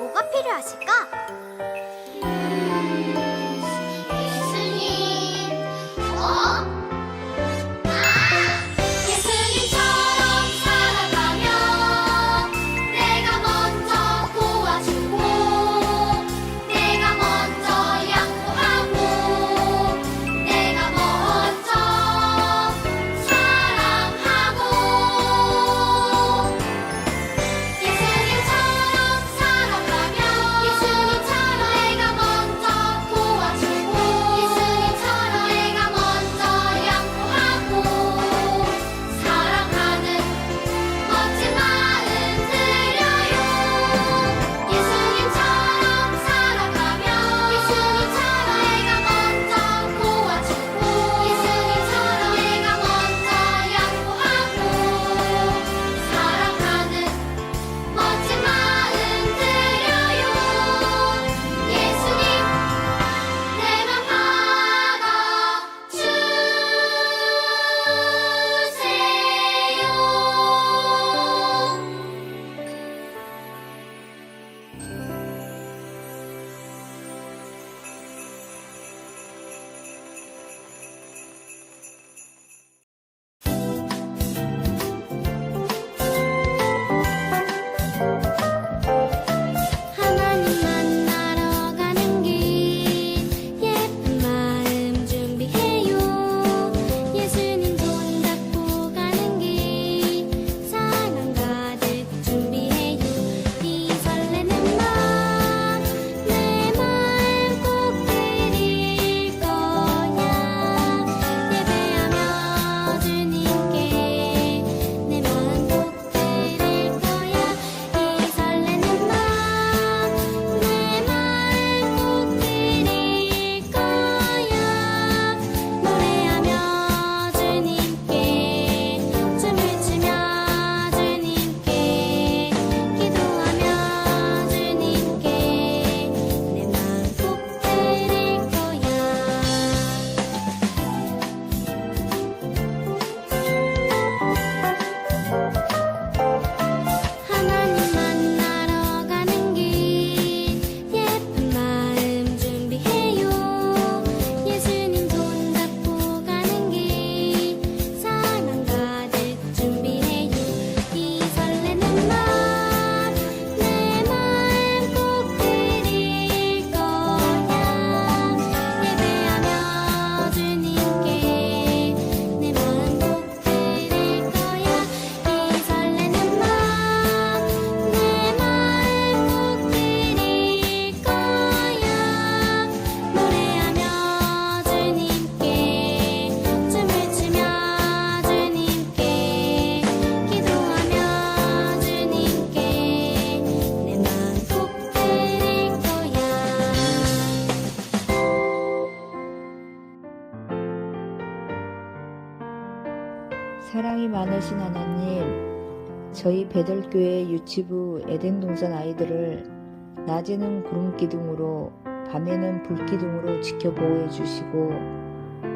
뭐가 필요하실까? 교회 유치부 에덴 동산 아이들을 낮에는 구름 기둥으로 밤에는 불 기둥으로 지켜 보호해 주시고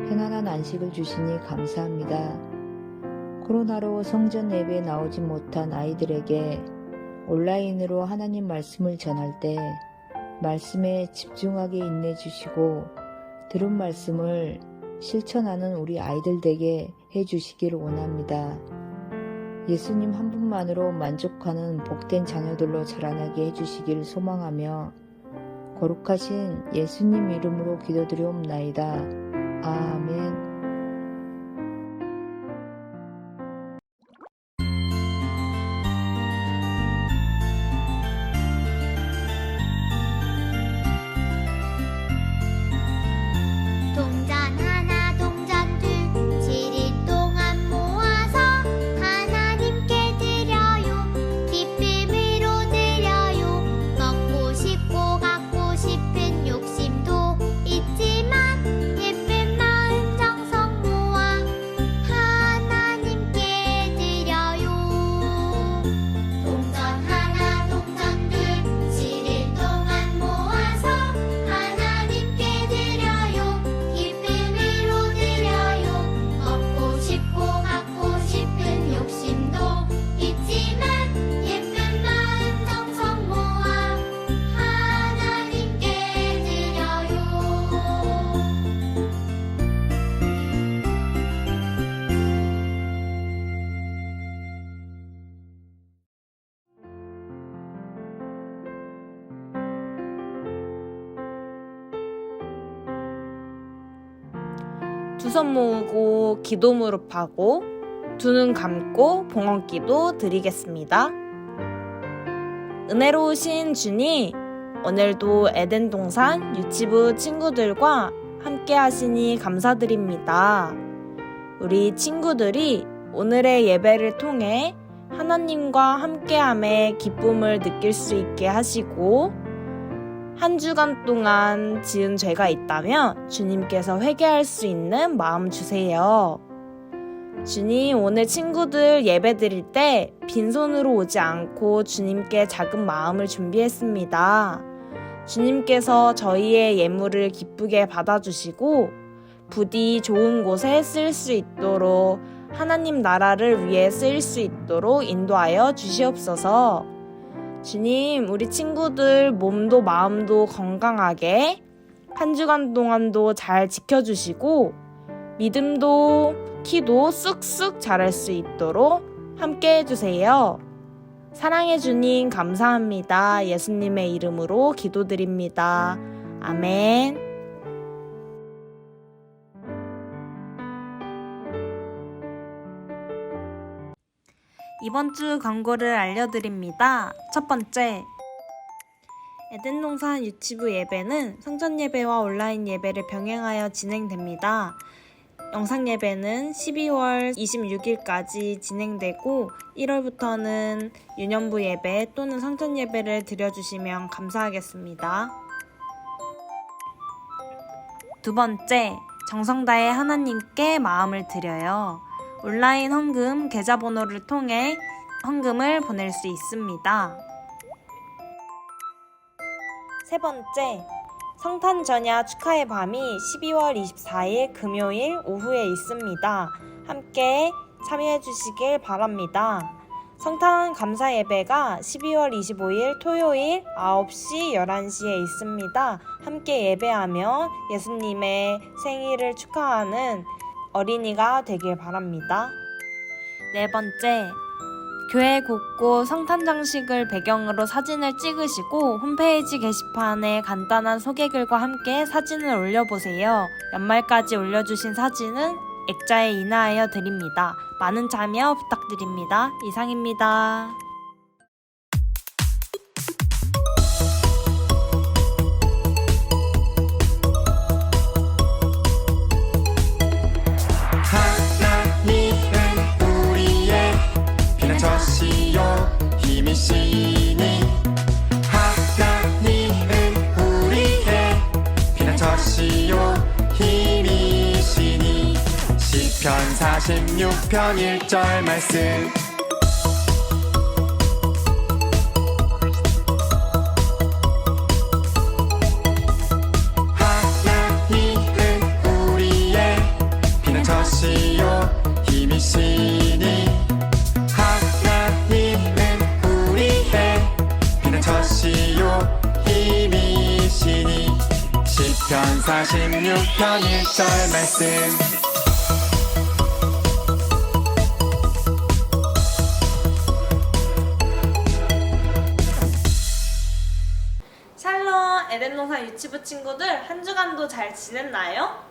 편안한 안식을 주시니 감사합니다. 코로나로 성전 예배에 나오지 못한 아이들에게 온라인으로 하나님 말씀을 전할 때 말씀에 집중하게 인내 주시고 들은 말씀을 실천하는 우리 아이들 되게 해 주시기를 원합니다. 예수님 한 분만으로 만족하는 복된 자녀들로 자라나게 해주시기를 소망하며 거룩하신 예수님 이름으로 기도드리옵나이다. 아멘. 손 모으고 기도 무릎하고 두 눈 감고 봉헌기도 드리겠습니다. 은혜로우신 주님, 오늘도 에덴 동산 유치부 친구들과 함께 하시니 감사드립니다. 우리 친구들이 오늘의 예배를 통해 하나님과 함께함의 기쁨을 느낄 수 있게 하시고 한 주간 동안 지은 죄가 있다면 주님께서 회개할 수 있는 마음 주세요. 주님, 오늘 친구들 예배 드릴 때 빈손으로 오지 않고 주님께 작은 마음을 준비했습니다. 주님께서 저희의 예물을 기쁘게 받아주시고 부디 좋은 곳에 쓸 수 있도록 하나님 나라를 위해 쓰일 수 있도록 인도하여 주시옵소서. 주님, 우리 친구들 몸도 마음도 건강하게 한 주간 동안도 잘 지켜주시고 믿음도 키도 쑥쑥 자랄 수 있도록 함께 해주세요. 사랑해 주님 감사합니다. 예수님의 이름으로 기도드립니다. 아멘. 이번 주 광고를 알려드립니다. 첫 번째. 에덴동산 유치부 예배는 성전 예배와 온라인 예배를 병행하여 진행됩니다. 영상 예배는 12월 26일까지 진행되고 1월부터는 유년부 예배 또는 성전 예배를 드려주시면 감사하겠습니다. 두 번째, 정성 다해 하나님께 마음을 드려요. 온라인 헌금 계좌번호를 통해 헌금을 보낼 수 있습니다. 세 번째, 성탄 전야 축하의 밤이 12월 24일 금요일 오후에 있습니다. 함께 참여해 주시길 바랍니다. 성탄 감사 예배가 12월 25일 토요일 9시 11시에 있습니다. 함께 예배하며 예수님의 생일을 축하하는 어린이가 되길 바랍니다. 네 번째, 교회 곳곳 성탄 장식을 배경으로 사진을 찍으시고 홈페이지 게시판에 간단한 소개글과 함께 사진을 올려보세요. 연말까지 올려주신 사진은 액자에 인하하여 드립니다. 많은 참여 부탁드립니다. 이상입니다. 힘이시니 하나님은 우리의 피난처시요 힘이시니 시편 46편 1절 말씀 편 1절 말씀 샬롬 에덴농산 유치부 친구들 한 주간도 잘 지냈나요?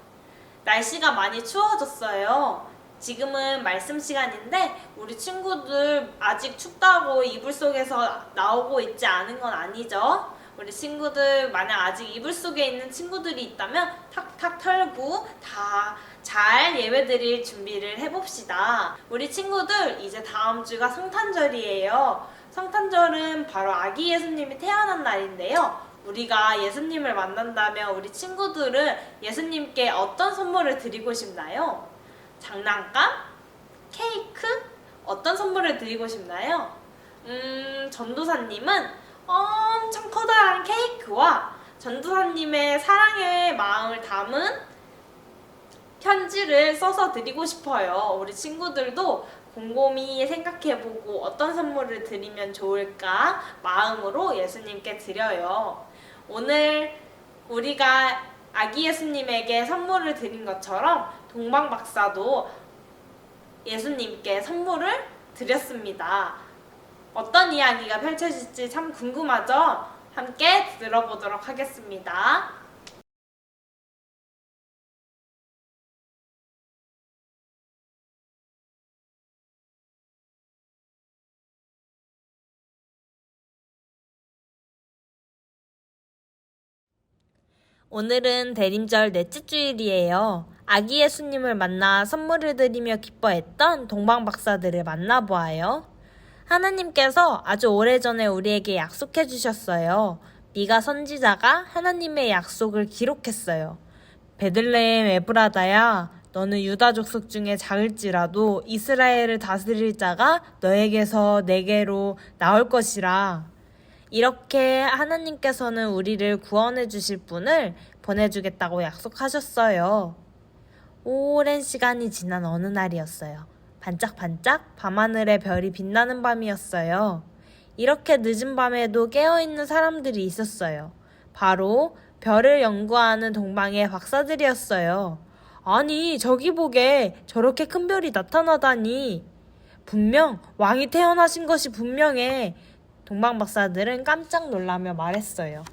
날씨가 많이 추워졌어요. 지금은 말씀 시간인데 우리 친구들 아직 춥다고 이불 속에서 나오고 있지 않은 건 아니죠? 우리 친구들 만약 아직 이불 속에 있는 친구들이 있다면 탁탁 털고 다 잘 예배 드릴 준비를 해봅시다. 우리 친구들 이제 다음 주가 성탄절이에요. 성탄절은 바로 아기 예수님이 태어난 날인데요. 우리가 예수님을 만난다면 우리 친구들은 예수님께 어떤 선물을 드리고 싶나요? 장난감? 케이크? 어떤 선물을 드리고 싶나요? 음, 전도사님은 엄청 커다란 케이크와 전도사님의 사랑의 마음을 담은 편지를 써서 드리고 싶어요. 우리 친구들도 곰곰이 생각해보고 어떤 선물을 드리면 좋을까 마음으로 예수님께 드려요. 오늘 우리가 아기 예수님에게 선물을 드린 것처럼 동방 박사도 예수님께 선물을 드렸습니다. 어떤 이야기가 펼쳐질지 참 궁금하죠? 함께 들어보도록 하겠습니다. 오늘은 대림절 넷째 주일이에요. 아기 예수님을 만나 선물을 드리며 기뻐했던 동방 박사들을 만나보아요. 하나님께서 아주 오래전에 우리에게 약속해 주셨어요. 미가 선지자가 하나님의 약속을 기록했어요. 베들레헴 에브라다야, 너는 유다 족속 중에 작을지라도 이스라엘을 다스릴 자가 너에게서 내게로 나올 것이라. 이렇게 하나님께서는 우리를 구원해 주실 분을 보내주겠다고 약속하셨어요. 오랜 시간이 지난 어느 날이었어요. 반짝반짝 밤하늘에 별이 빛나는 밤이었어요. 이렇게 늦은 밤에도 깨어있는 사람들이 있었어요. 바로 별을 연구하는 동방의 박사들이었어요. 아니, 저기 보게 저렇게 큰 별이 나타나다니. 분명 왕이 태어나신 것이 분명해. 동방 박사들은 깜짝 놀라며 말했어요.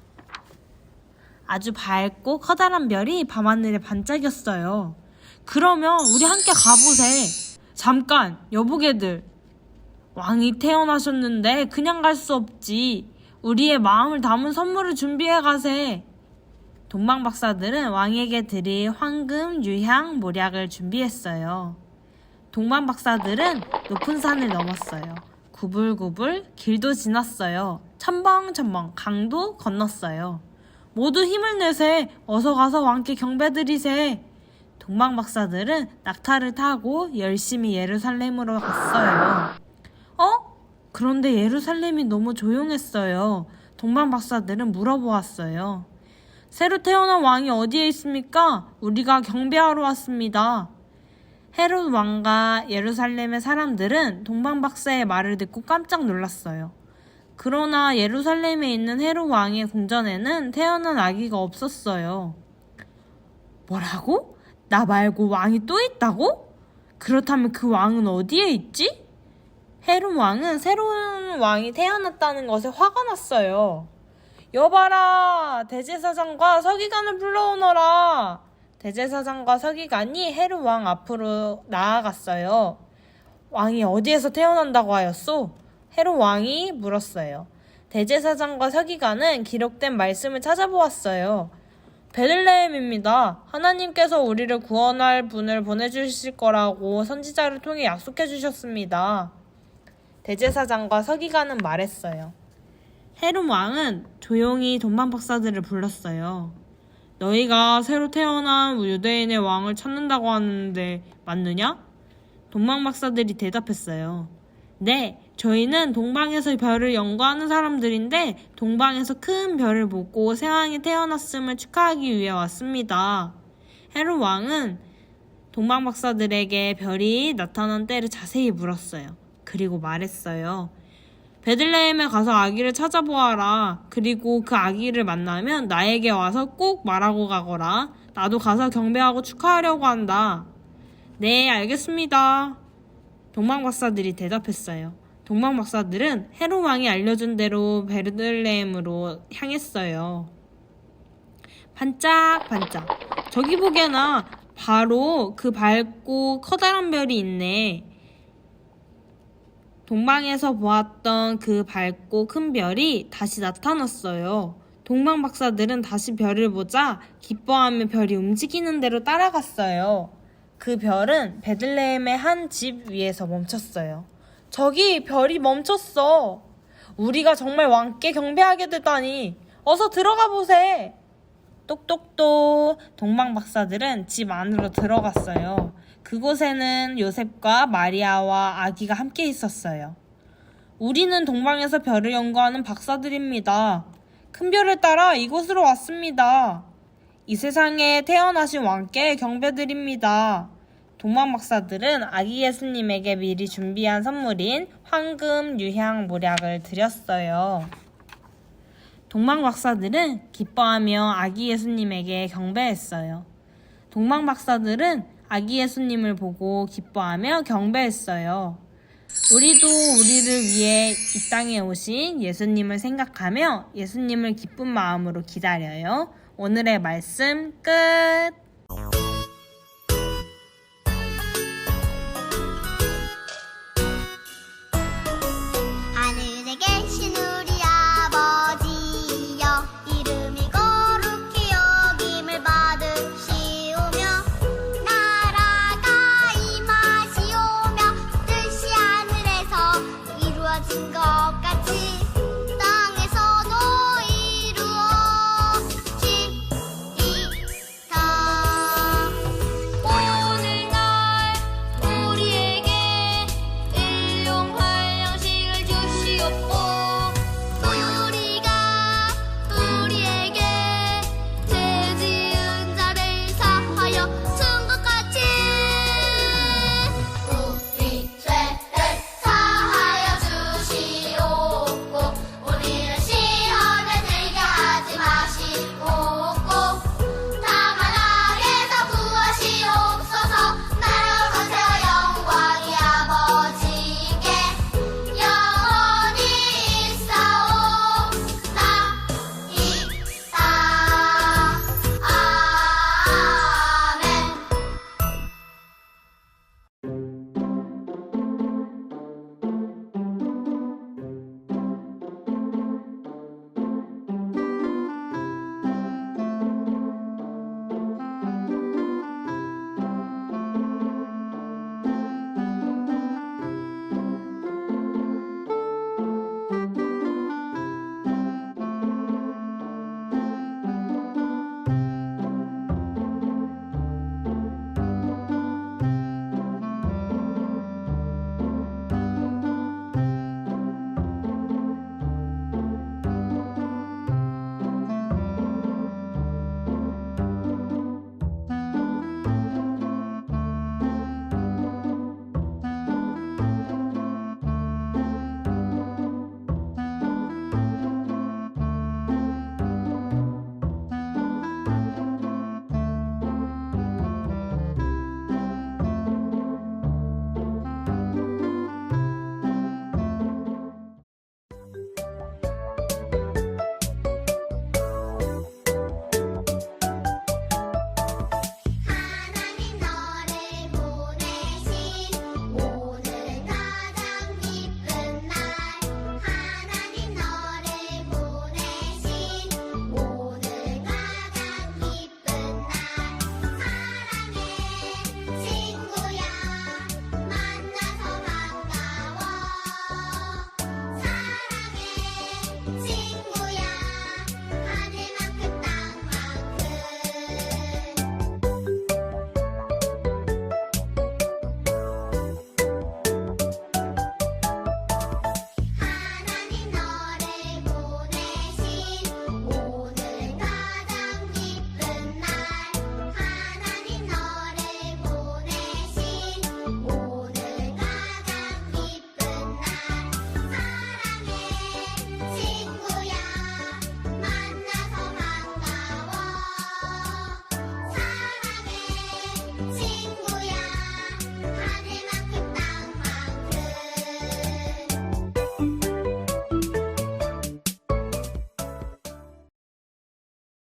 아주 밝고 커다란 별이 밤하늘에 반짝였어요. 그러면 우리 함께 가보세. 잠깐, 여보게들. 왕이 태어나셨는데 그냥 갈 수 없지. 우리의 마음을 담은 선물을 준비해 가세. 동방 박사들은 왕에게 드릴 황금, 유향, 모략을 준비했어요. 동방 박사들은 높은 산을 넘었어요. 구불구불 길도 지났어요. 첨벙첨벙 강도 건넜어요. 모두 힘을 내세. 어서 가서 왕께 경배드리세. 동방 박사들은 낙타를 타고 열심히 예루살렘으로 갔어요. 어? 그런데 예루살렘이 너무 조용했어요. 동방 박사들은 물어보았어요. 새로 태어난 왕이 어디에 있습니까? 우리가 경배하러 왔습니다. 헤롯 왕과 예루살렘의 사람들은 동방 박사의 말을 듣고 깜짝 놀랐어요. 그러나 예루살렘에 있는 헤롯 왕의 궁전에는 태어난 아기가 없었어요. 뭐라고? 나 말고 왕이 또 있다고? 그렇다면 그 왕은 어디에 있지? 헤롯 왕은 새로운 왕이 태어났다는 것에 화가 났어요. 여봐라! 대제사장과 서기관을 불러오너라! 대제사장과 서기관이 헤롯 왕 앞으로 나아갔어요. 왕이 어디에서 태어난다고 하였소? 헤롯 왕이 물었어요. 대제사장과 서기관은 기록된 말씀을 찾아보았어요. 베들레헴입니다. 하나님께서 우리를 구원할 분을 보내주실 거라고 선지자를 통해 약속해 주셨습니다. 대제사장과 서기관은 말했어요. 헤롯 왕은 조용히 동방 박사들을 불렀어요. 너희가 새로 태어난 유대인의 왕을 찾는다고 하는데 맞느냐? 동방 박사들이 대답했어요. 네, 저희는 동방에서 별을 연구하는 사람들인데 동방에서 큰 별을 보고 새왕이 태어났음을 축하하기 위해 왔습니다. 헤롯 왕은 동방 박사들에게 별이 나타난 때를 자세히 물었어요. 그리고 말했어요. 베들레헴에 가서 아기를 찾아보아라. 그리고 그 아기를 만나면 나에게 와서 꼭 말하고 가거라. 나도 가서 경배하고 축하하려고 한다. 네, 알겠습니다. 동방 박사들이 대답했어요. 동방 박사들은 헤롯 왕이 알려준 대로 베들레헴으로 향했어요. 반짝반짝. 저기 보게나 바로 그 밝고 커다란 별이 있네. 동방에서 보았던 그 밝고 큰 별이 다시 나타났어요. 동방 박사들은 다시 별을 보자 기뻐하며 별이 움직이는 대로 따라갔어요. 그 별은 베들레헴의 한 집 위에서 멈췄어요. 저기 별이 멈췄어. 우리가 정말 왕께 경배하게 되다니. 어서 들어가 보세. 똑똑똑 동방 박사들은 집 안으로 들어갔어요. 그곳에는 요셉과 마리아와 아기가 함께 있었어요. 우리는 동방에서 별을 연구하는 박사들입니다. 큰 별을 따라 이곳으로 왔습니다. 이 세상에 태어나신 왕께 경배드립니다. 동방 박사들은 아기 예수님에게 미리 준비한 선물인 황금 유향 모략을 드렸어요. 동방 박사들은 기뻐하며 아기 예수님에게 경배했어요. 동방 박사들은 아기 예수님을 보고 기뻐하며 경배했어요. 우리도 우리를 위해 이 땅에 오신 예수님을 생각하며 예수님을 기쁜 마음으로 기다려요. 오늘의 말씀 끝!